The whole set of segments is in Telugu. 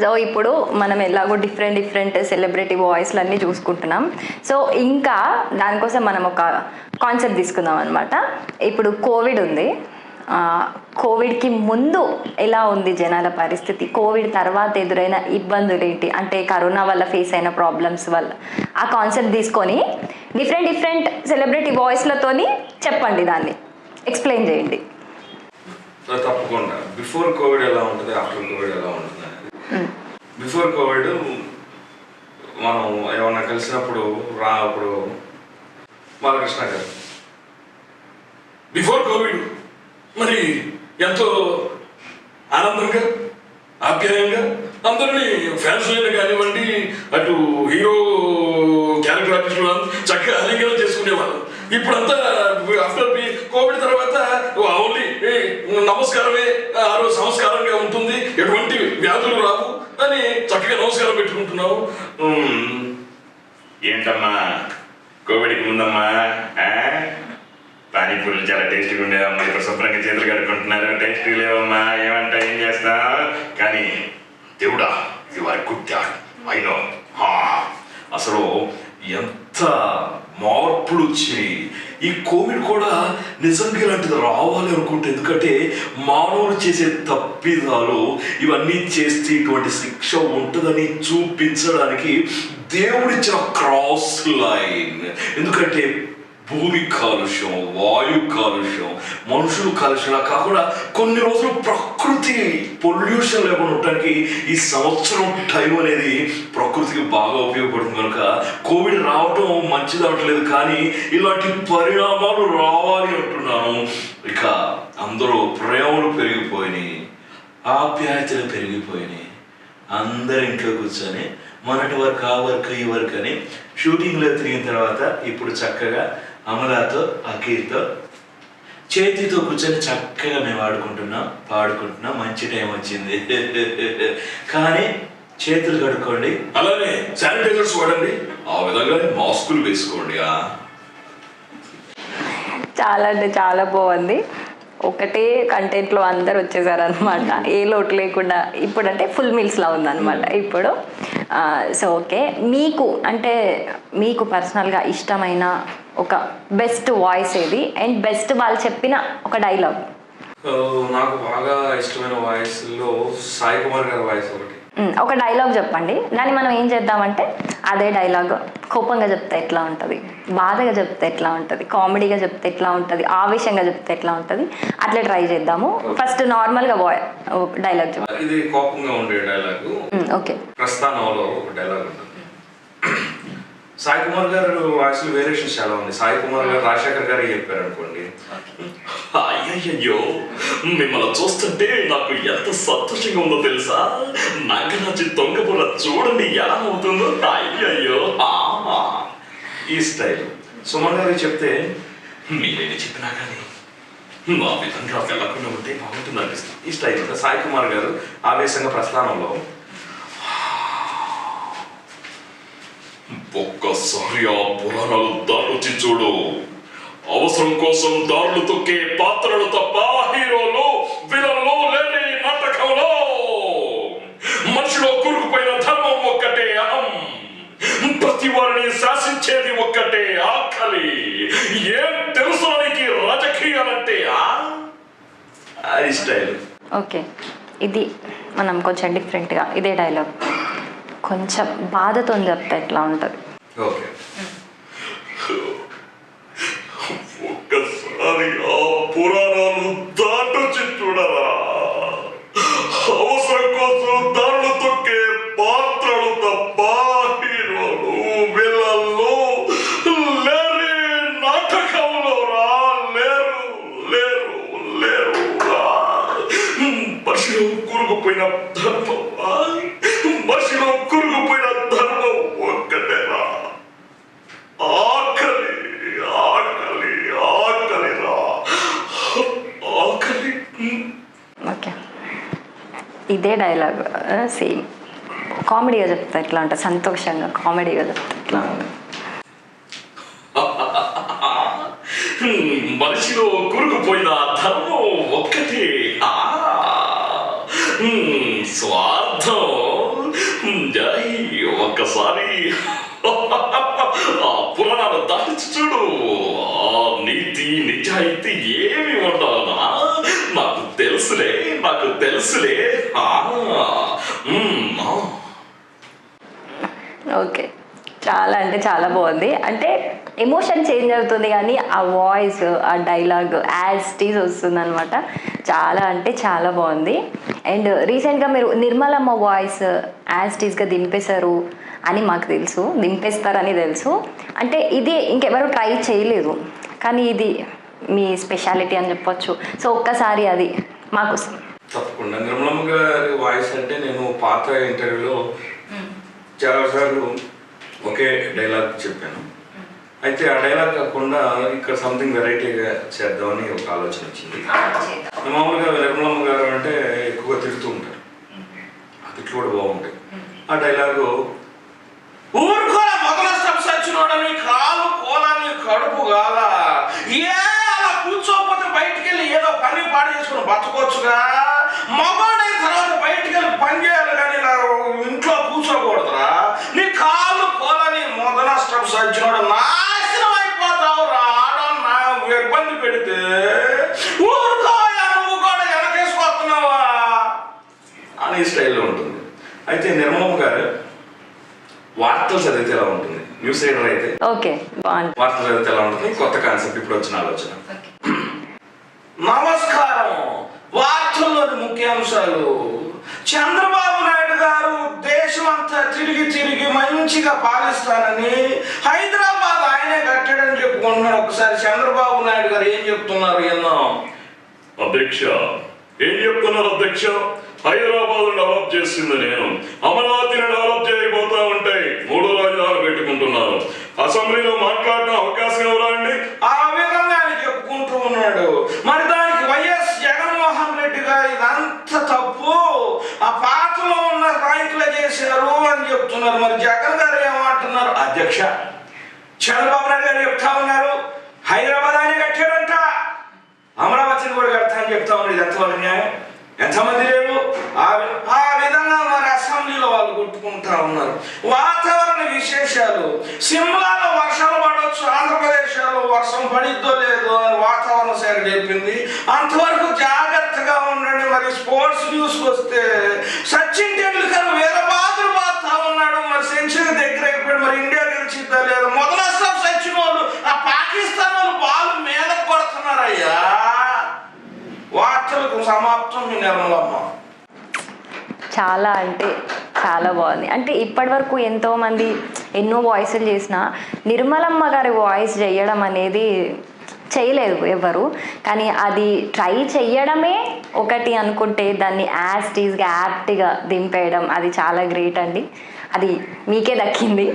సో ఇప్పుడు మనం ఎలాగో డిఫరెంట్ డిఫరెంట్ సెలబ్రిటీ వాయిస్లు అన్నీ చూసుకుంటున్నాం. సో ఇంకా దానికోసం మనం ఒక కాన్సెప్ట్ తీసుకుందాం అనమాట ఇప్పుడు కోవిడ్ ఉంది. కోవిడ్కి ముందు ఎలా ఉంది జనాల పరిస్థితి? కోవిడ్ తర్వాత ఎదురైన ఇబ్బందులు ఏంటి? అంటే కరోనా వల్ల ఫేస్ అయిన ప్రాబ్లమ్స్ వల్ల. ఆ కాన్సెప్ట్ తీసుకొని డిఫరెంట్ డిఫరెంట్ సెలబ్రిటీ వాయిస్లతోని చెప్పండి దాన్ని. ఎక్స్ప్లెయిన్ చేయండి. తప్పకుండా. బిఫోర్ కోవిడ్ ఎలా ఉంటుంది? ఆఫ్టర్ కోవిడ్ ఎలా ఉంటుంది? బిఫోర్ కోవిడ్ మనం ఏమన్నా కలిసినప్పుడు రా అప్పుడు బాలకృష్ణ గారు. బిఫోర్ కోవిడ్ మరి ఎంతో ఆనందంగా ఆప్యాయంగా అందరినీ ఫ్యాన్స్ కానివ్వండి అటు హీరో క్యారెక్టర్ ఆర్టిస్టులు చక్కగా అలింగనం చేసుకునేవాళ్ళం. ఇప్పుడంతా ఆఫ్టర్ కోవిడ్ తర్వాత ఓన్లీ నమస్కారమే ఆ రోజు సంస్కారంగా ఉంటుంది. ఎటువంటి వ్యాధులు రావు అని చక్కగా నమస్కారం పెట్టుకుంటున్నావు. ఏంటమ్మా? కోవిడ్కి ముందమ్మా ఆ? పానీపూరీలు చాలా టేస్టీగా ఉండేవమ్మా. ఇప్పుడు శుభ్రంగా చేతులు కడుక్కుంటున్నారు. టేస్టీ లేవమ్మా. ఏమంటా ఏం చేస్తా కానీ దేవుడా you are good I know అసలు ఎంత మార్పులు వచ్చినాయి ఈ కోవిడ్ కూడా నిజంగా ఇలాంటిది రావాలి అనుకుంటే ఎందుకంటే మానవులు చేసే తప్పిదాలు ఇవన్నీ చేస్తే ఇటువంటి శిక్ష ఉంటుందని చూపించడానికి దేవుడిచ్చిన క్రాస్ లైన్. ఎందుకంటే భూమి కాలుష్యం వాయు కాలుష్యం మనుషులు కాలుష్యంలా కాకుండా కొన్ని రోజులు ప్రకృతి పొల్యూషన్ లేకుండా ఉండటానికి ఈ సంవత్సరం టైం అనేది ప్రకృతికి బాగా ఉపయోగపడుతుంది కనుక కోవిడ్ రావటం మంచిది అవ్వట్లేదు కానీ ఇలాంటి పరిణామాలు రావాలి అంటున్నాను. ఇక అందరూ ప్రేమలు పెరిగిపోయినాయి ఆప్యాయతలు పెరిగిపోయినాయి. అందరి ఇంట్లో కూర్చొని మొన్నటి వరకు ఆ వర్క్ ఈ వర్క్ అని షూటింగ్లో తిరిగిన తర్వాత ఇప్పుడు చక్కగా అమలాతో అఖీర్తో. చేతితో కూర్చొని చక్కగా మేము ఆడుకుంటున్నాం పాడుకుంటున్నాం. మంచి టైం వచ్చింది. కానీ చేతులు కడుక్కోండి. అలానే శానిటైజర్స్ వాడండి. ఆ విధంగానే మాస్కులు వేసుకోండి ఆ. చాలా అంటే చాలా బాగుంది. ఒకటే కంటెంట్లో అందరు వచ్చేసారు అనమాట ఏ లోటు లేకుండా. ఇప్పుడు అంటే ఫుల్ మీల్స్లా ఉందన్నమాట. ఇప్పుడు సో ఓకే మీకు అంటే మీకు పర్సనల్గా ఇష్టమైన ఒక బెస్ట్ వాయిస్ ఏది? అండ్ బెస్ట్ వాళ్ళు చెప్పిన ఒక డైలాగ్ నాకు బాగా ఇష్టమైన వాయిస్లో సాయి కుమార్ గారి వాయిస్ ఒకటి. ఒక డైలాగ్ చెప్పండి. దాన్ని మనం ఏం చేద్దామంటే అదే డైలాగ్ కోపంగా చెప్తే ఎట్లా ఉంటుంది? బాధగా చెప్తే ఎట్లా ఉంటుంది? కామెడీగా చెప్తే ఎట్లా ఉంటుంది? ఆవేశంగా చెప్తే ఎట్లా ఉంటుంది? అట్లా ట్రై చేద్దాము. ఫస్ట్ నార్మల్గా వాయ్ డైలాగ్ ఇది కోపంగా ఉండే డైలాగు. ఓకే. ప్రస్థానంలో ఒక డైలాగ్ ఉంటుంది. సాయి కుమార్ గారు వాయిస్ వేరియేషన్స్ చాలా ఉంది సాయి కుమార్ గారు రాజశేఖర్ గారు చెప్పారు అనుకోండి? అయ్యయ్యో మిమ్మల్ని చూస్తుంటే నాకు ఎంత సంతోషంగా ఉందో తెలుసా? నాగరాజు తొంగబుర్ర చూడండి ఎలా అవుతుందో. అయ్యయ్యో. ఈ స్టైల్. సుమన్ గారు చెప్తే మీరేమి చెప్పినా కానీ మా విధంగా వెళ్ళకుండా ఉంటే బాగుంటుంది అనిపిస్తుంది ఈ స్టైల్ ఉంటుంది సాయి కుమార్ గారు ఆవేశంగా ప్రస్థానంలో ఒక్కసారి ఆ పురాణాలు దారుచి చూడు. అవసరం కోసం దారులు తొక్కే పాత్రలు తప్ప హీరోలు విలన్లు లేని నాటకంలో మనిషిలో కూరుకుపోయిన ధర్మం ఒక్కటే అహం ప్రతి వారిని శాసించేది ఒక్కటే ఆకలి ఏం తెలుసు నీకు రాజకీయాలంటే ఆ? అది స్టైల్ ఓకే. ఇది మనం కొంచెం డిఫరెంట్గా ఇదే డైలాగ్ కొంచెం బాధతో చెప్తే ఎట్లా ఉంటుంది? ఓకే. ఒక్కసారి ఆ మనిషిలో కూరుకుపోయిన ధర్మం? మనిషిలో కూరుకుపోయిన ధర్మం ఒక్కటేరా. ఆకలి ఆకలి ఆకలి రా ఆకలి? ఓకే. ఇదే డైలాగ్ సేమ్. కామెడీగా చెప్తే ఎట్లా ఉంటుంది సంతోషంగా కామెడీగా చెప్తే ఎట్లా మనిషిలో కూరుకుపోయిన ధర్మం ఒక్కటే. దాచి చూడు. ఆ నీతి నిజాయితీ ఏమి ఉండవునా నాకు తెలుసులే నాకు తెలుసులే. ఓకే. చాలా అంటే చాలా బాగుంది. అంటే ఎమోషన్ చేంజ్ అవుతుంది కానీ ఆ వాయిస్ ఆ డైలాగ్ యాజ్ టీజ్ వస్తుంది అనమాట చాలా అంటే చాలా బాగుంది. అండ్ రీసెంట్గా మీరు నిర్మలమ్మ వాయిస్ యాజ్ టీజ్గా దింపేశారు. అని మాకు తెలుసు దింపేస్తారని తెలుసు. అంటే ఇది ఇంకెవరు ట్రై చేయలేదు. కానీ ఇది మీ స్పెషాలిటీ అని చెప్పొచ్చు. సో ఒక్కసారి అది మాకోసం తప్పకుండా. నిర్మలమ్మ గారి వాయిస్ అంటే నేను పాత ఇంటర్వ్యూలో చాలాసార్లు ఒకే డైలాగ్ చెప్పాను. అయితే ఆ డైలాగ్ కాకుండా ఇక్కడ సంథింగ్ వెరైటీగా చేద్దామని ఒక ఆలోచన వచ్చింది. మామూలుగా నిర్మలమ్మ గారు అంటే ఎక్కువగా తిడుతూ ఉంటారు. ఆ తిట్లు కూడా బాగుంటాయి. ఆ డైలాగు స్టెప్స్ కాలు కోలని కడుపు గాల. ఏ అలా కూర్చోకపోతే బయటికి వెళ్ళి ఏదో పని పాడు చేసుకుని బతకొచ్చుగా? మగవాడైన తర్వాత బయటికి వెళ్ళి పని చేయాలి కానీ నా ఇంట్లో కూర్చోకూడదురా. నీ కాలు కోలని మొదల స్టెప్స్ వచ్చినోడు నాశనం అయిపోతావు రావడం నా ఇబ్బంది పెడితే ఊరుకోయా నువ్వు కూడా వెనకేసుకొస్తున్నావా? అని స్టైల్లో ఉంటుంది. అయితే నిర్మలమ్మ గారు వార్తలు చదివితే ఎలా న్యూస్ రీడర్ అయితే? ఓకే బాగుంది. వార్తలు చదివితే ఎలా ఉంటుంది? కొత్త కాన్సెప్ట్ ఇప్పుడు వచ్చిన ఆలోచన. నమస్కారం. వార్తల్లోని ముఖ్యాంశాలు చంద్రబాబు నాయుడు గారు దేశం అంతా తిరిగి తిరిగి మంచిగా పాలిస్తానని హైదరాబాద్ ఆయనే కట్టాడని చెప్పుకుంటున్నారు ఒకసారి చంద్రబాబు నాయుడు గారు ఏం చెప్తున్నారు? విన్నాం అధ్యక్ష ఏం చెప్తున్నారు అధ్యక్ష? హైదరాబాద్ డెవలప్ చేసింది నేను. అమరావతిని డెవలప్ చేయబోతా ఉంటాయి మూడు రాజధానులు పెట్టుకుంటున్నారు. అసెంబ్లీలో మాట్లాడిన అవకాశం ఎవరండి? ఆ విధంగా ఆయన చెప్పుకుంటూ ఉన్నాడు. మరి దానికి వైఎస్ జగన్మోహన్ రెడ్డి గారు ఇదంత తప్పు. ఆ పాతలో ఉన్న నాయకులే చేశారు అని చెప్తున్నారు. మరి జగన్ గారు ఏమంటున్నారు? అధ్యక్ష చంద్రబాబు నాయుడు గారు చెప్తా ఉన్నారు. హైదరాబాద్ ఆయన కట్టాడంట అమరావతిని కూడా కడతా అని చెప్తా ఉన్నారు. ఇది ఎంతవరకు న్యాయం? ఎంతమంది లేరు? ఆ ఆ విధంగా మరి అసెంబ్లీలో వాళ్ళు కొట్టుకుంటా ఉన్నారు. వాతావరణ విశేషాలు. సిమ్లాలో వర్షాలు పడవచ్చు ఆంధ్రప్రదేశ్లో వర్షం పడిద్దో లేదో అని వాతావరణ శాఖ చెప్పింది. అంతవరకు జాగ్రత్తగా ఉండండి మరి స్పోర్ట్స్ న్యూస్కి వస్తే. సచిన్ టెండూల్కర్ వేరే బాధలు బాధతా ఉన్నాడు. మరి సెంచరీ దగ్గర అయిపోయాడు. మరి ఇండియా గెలిచిద్దా లేదు? మొదల సచిన్ వాళ్ళు. ఆ పాకిస్తాన్ వాళ్ళు బాల్ మీద కొడుతున్నారయ్యా వార్తలకు సమాప్తం మీ నిర్మలమ్మ చాలా అంటే చాలా బాగుంది. అంటే ఇప్పటి వరకు ఎంతో మంది ఎన్నో వాయిస్లు చేసిన నిర్మలమ్మ గారి వాయిస్ చేయడం అనేది చేయలేదు ఎవరు కానీ అది ట్రై చెయ్యడమే ఒకటి అనుకుంటే దాన్ని యాస్టీస్గా యాప్ట్గా దింపేయడం అది చాలా గ్రేట్ అండి. అది మీకే దక్కింది.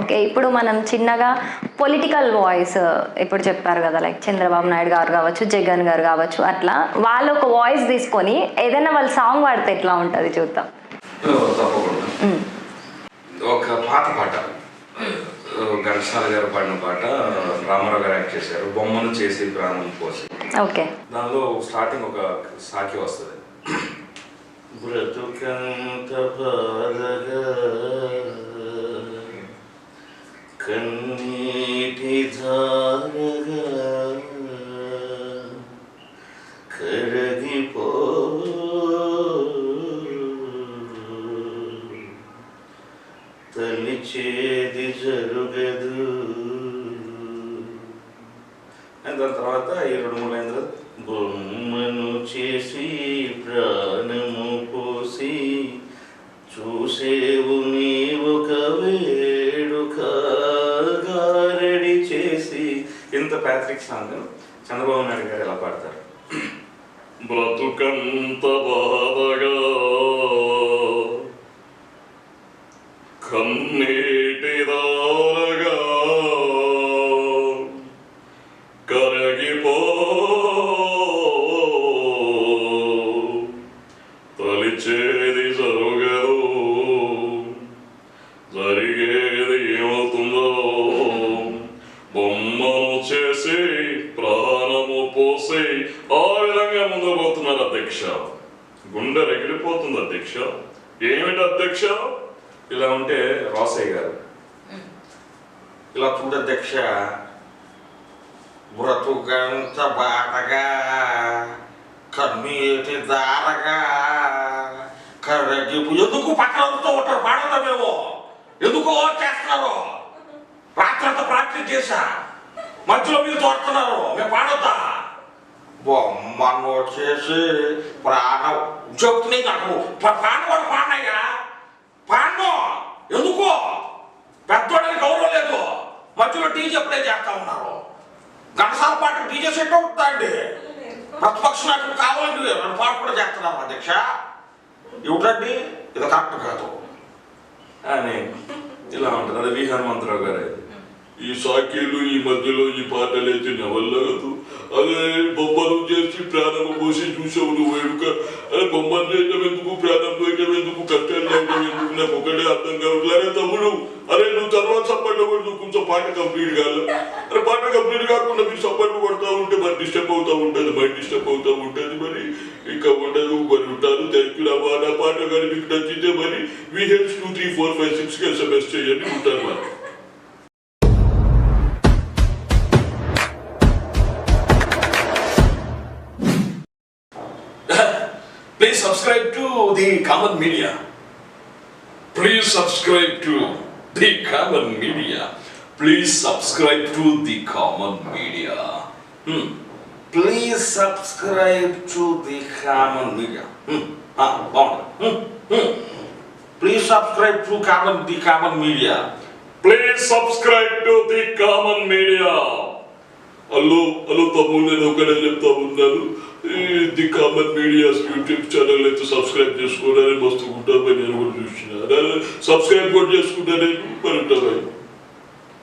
ఓకే ఇప్పుడు మనం చిన్నగా పొలిటికల్ వాయిస్ ఇప్పుడు చెప్పారు కదా లైక్ చంద్రబాబు నాయుడు గారు కావచ్చు జగన్ గారు కావచ్చు అట్లా వాళ్ళు ఒక వాయిస్ తీసుకొని ఏదైనా వాళ్ళు సాంగ్ పాడితే ఎట్లా ఉంటుంది చూద్దాం. ఒక పాత పాట ఘంటసాల గారు పాడిన పాట రామారావు గారు యాక్ట్ చేశారు బొమ్మను చేసి ప్రాణం పోసి. ఓకే. దానిలో స్టార్టింగ్ ఒక సాకి వస్తుంది. బ్రతుకంత బాధగా కన్నీటి ధారగా కరగిపో తలిచేది జరుగదు అండ్ దాని తర్వాత ఈ రెండు మూడు లైన్ తర్వాత బొమ్మను చేసి ప్రాణము పోసి చూసేవు ఇంత ప్యాథ్రిక్ సాంగ్ చంద్రబాబు నాయుడు గారు ఎలా పాడతారు? బ్రతుకంత బాధగా కరగిపో తలిచేది జరుగదు జరిగేది అధ్యక్ష. గుండె రగిలిపోతుంది అధ్యక్ష. ఏమిటి అధ్యక్ష? ఇలా ఉంటే రాసయ్య గారు. ఇలా చూడ అధ్యక్ష. బ్రతుకంత బాటగా కన్నీటి దారగా కరగిపు ఎందుకు పక్కనతో ఉంటారు? పాడతాం మేము. ఎందుకు చేస్తున్నారు? రాత్రంతా ప్రాక్టీస్ చేశా. మధ్యలో మీరు తోడుతున్నారు. మేము పాడొద్దా బొమ్మను చేసి ప్రాణం. చెప్తున్నాయి నాకు ప్ర- ప్రాణం వాడు పాడయ్యా పాడను ఎందుకు? పెద్దోడని గౌరవం లేదు. మధ్యలో డీజే ప్లే చేస్తా ఉన్నారు. గంటసాల పాటు డీజే సెట్ అవుతుందండి. ప్రతిపక్ష నాయకులు కావాలండి నన్ను పాట కూడా చేస్తున్నారు అధ్యక్ష? ఏమిటండి? ఇది కరెక్ట్ కాదు. అని ఇలా ఉంటుంది. అదే వి హనుమంతరావు గారు. ఈ సాకీలు ఈ మధ్యలో ఈ పాటలు అయితే నా వల్ల కాదు. అదే బొమ్మలు చేసి ప్రాణం పోసి చూసావు నువ్వు వేడుక అదే బొమ్మలు చేయటం ఎందుకు? ప్రాణం పోయటం ఎందుకు? కష్టాలు చేయటం ఎందుకు? నాకు ఒకటే అర్థం కావట్లేదు అరే తమ్ముడు అరే నువ్వు తర్వాత సప్పట్లు కొడుతూ కొంచెం పాట కంప్లీట్ కాదు. అరే పాట కంప్లీట్ కాకుండా మీరు సప్పట్లు కొడతా ఉంటే మరి డిస్టర్బ్ అవుతా ఉంటుంది మరి డిస్టర్బ్ అవుతా ఉంటుంది మరి. ఇంకా ఉండదు మరి ఉంటారు. థ్యాంక్ యూ నా పాట కానీ మీకు నచ్చితే మరి VH two three four five సిక్స్కి ఎస్ఎంఎస్ చేయండి ఉంటారు మరి. Please subscribe to the Common Media. Please subscribe to the Common Media. Please subscribe to the Common Media. Hmm. Please subscribe to the Common Media బాగుంది please subscribe to Common the common media Please subscribe to the Common Media. Hello hello తమ్ముడు నేను ఒకటే చెప్తా ఉన్నాను the Common Media's YouTube channel అయితే సబ్స్క్రైబ్ చేసుకోవడానికి మస్తు ఉంటారు నేను కూడా చూసిన. సబ్స్క్రైబ్ కూడా చేసుకుంటా మరి ఉంటాను